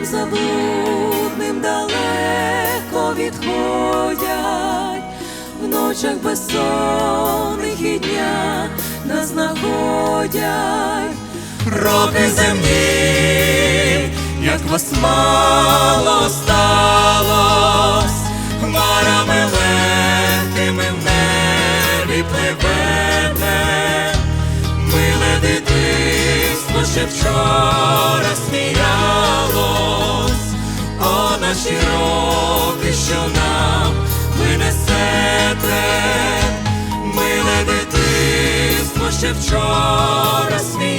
птахом заблудним далеко відходять, в ночах безсонних і дня нас знаходять. роки земні, як вас мало сталось, хмарами легкими в небі пливете, миле дитинство ще вчора вчора сміялось,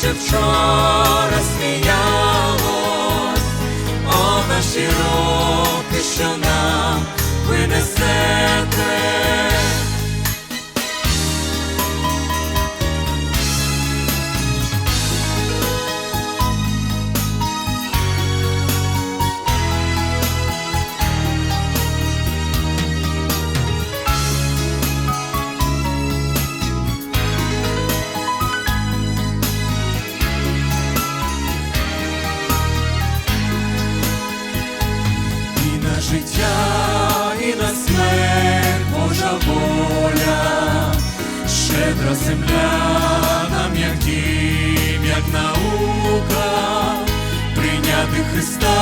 що вчора сміялось, о наші роки, життя, і на смерть Божа воля, щедра земля нам, як дім, як наука, прийняти Христа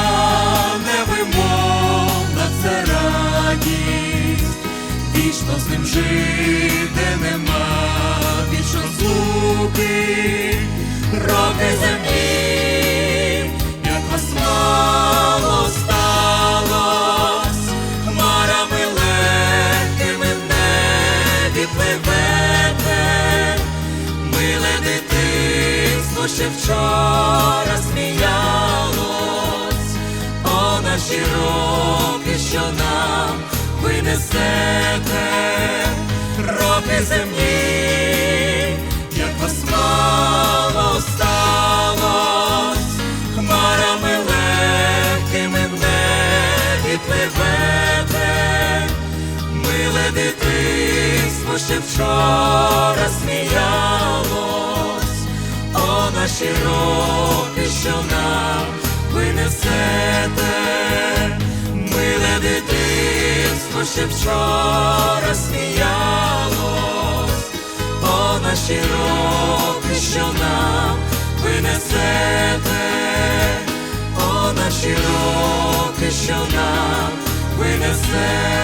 невимовна ще вчора сміялось, о наші роки, що нам ви несете, роки земні, як вас сталось, хмарами легкими в небі пливете, миле дитинство ще вчора сміялось, наші роки, що нам ви несете, миле дитинство ще вчора сміялось, о наші роки, що нам ви несете, о наші роки, що нам ви несете.